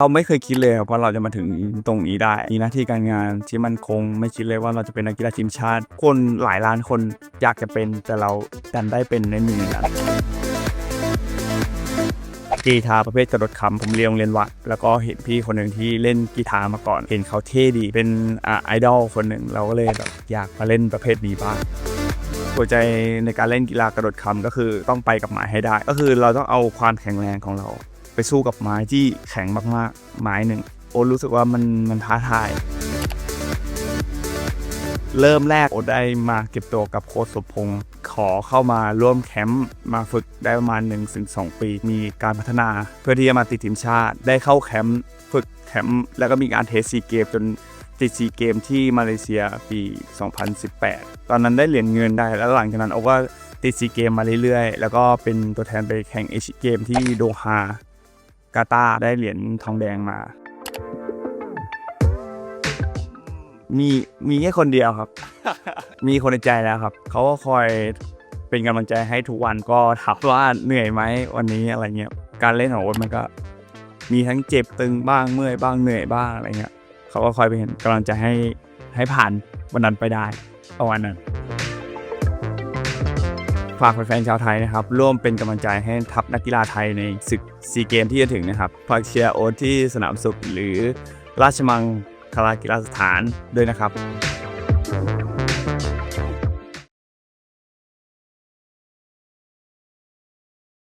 เราไม่เคยคิดเลยครับว่าเราจะมาถึงตรงนี้ได้ มีหน้าที่การงานที่มันคงไม่คิดเลยว่าเราจะเป็นนักกีฬาทีมชาติ คนหลายล้านคนอยากจะเป็นแต่เราดันได้เป็นในหนึ่งนั้นกีตาร์ประเภทกระโดดคำผมเรียนโรงเรียนวัด แล้วก็เห็นพี่คนหนึ่งที่เล่นกีตาร์มาก่อน เห็นเขาเท่ดี เป็นอ่าไอดอลคนหนึ่งเราก็เลยแบบอยากมาเล่นประเภทนี้บ้างหัวใจในการเล่นกีฬากระโดดคำก็คือต้องไปกับไม้ให้ได้ ก็คือเราต้องเอาความแข็งแรงของเรา ไปสู้กับไม้ที่แข็งมากๆ ไม้หนึ่งโอ๊ตรู้สึกว่ามันมันท้าทาย เริ่มแรกโอ๊ตได้มาเก็บตัวกับโค้ชสมพงศ์ขอเข้ามาร่วมแคมป์มาฝึกได้ประมาณ1นถึงสปี มีการพัฒนาเพื่อที่จะมาติดทีมชาติ ได้เข้าแคมป์ฝึกแคมป์แล้วก็มีการเทสซีเกมจนติดซีเกมที่มาเลเซียปี 2018 ตอนนั้นได้เหรียญเงินได้ แล้วหลังจากนั้นโอ๊ตก็ติดซีเกมมาเรื่อยๆ แล้วก็เป็นตัวแทนไปแข่งเอเชียเกมที่โดฮา กาตาร์ได้เหรียญทองแดงมา มีมีแค่คนเดียวครับ มีคนในใจแล้วครับ เขาก็คอยเป็นกำลังใจให้ทุกวันก็ถามว่าเหนื่อยไหมวันนี้อะไรเงี้ย การเล่นของโอ๊ตมันก็ มีทั้งเจ็บตึงบ้างเมื่อยบ้างเหนื่อยบ้างอะไรเงี้ย เขาก็คอยเป็นกำลังใจให้ให้ผ่านวันนั้นไปได้ประมาณนั้น ฝากแฟนๆชาวไทยนะครับ ร่วมเป็นกำลังใจให้ทัพนักกีฬาไทยในศึกซีเกมที่จะถึงนะครับฝากเชียร์โอ๊ตที่สนามสุขหรือราชมังคลากีฬาสถานด้วยนะครับ